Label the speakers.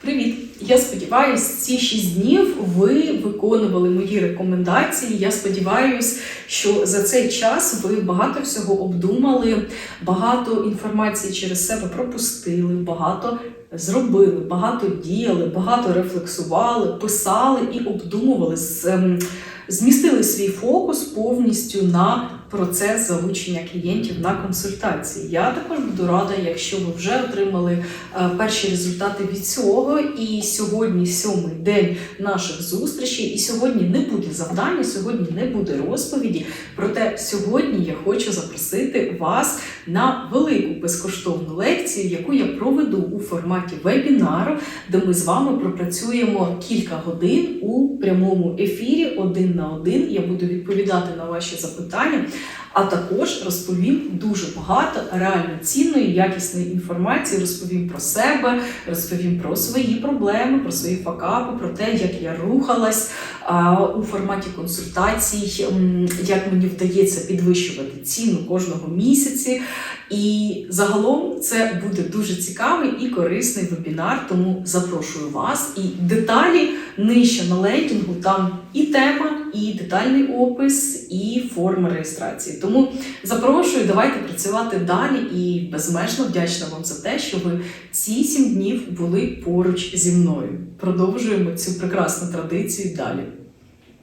Speaker 1: Привіт! Я сподіваюся, ці 6 днів ви виконували мої рекомендації. Я сподіваюся, що за цей час ви багато всього обдумали, багато інформації через себе пропустили, багато зробили, багато діяли, багато рефлексували, писали і обдумували, ем, змістили свій фокус повністю на процес залучення клієнтів на консультації. Я також буду рада, якщо ви вже отримали е, перші результати від цього. І сьогодні сьомий день наших зустрічей. І сьогодні не буде завдання, сьогодні не буде розповіді. Проте сьогодні я хочу запросити вас на велику безкоштовну лекцію, яку я проведу у форматі вебінару, де ми з вами пропрацюємо кілька годин у прямому ефірі один на один. Я буду відповідати на ваші запитання. А також розповім дуже багато реально цінної, якісної інформації. Розповім про себе, розповім про свої проблеми, про свої факапи, про те, як я рухалась у форматі консультацій, як мені вдається підвищувати ціну кожного місяці. І загалом це буде дуже цікавий і корисний вебінар, тому запрошую вас. І деталі нижче на лейкінгу там і тема, і детальний опис, і форма реєстрації. Тому запрошую, давайте працювати далі і безмежно вдячна вам за те, що ви ці сім днів були поруч зі мною. Продовжуємо цю прекрасну традицію далі.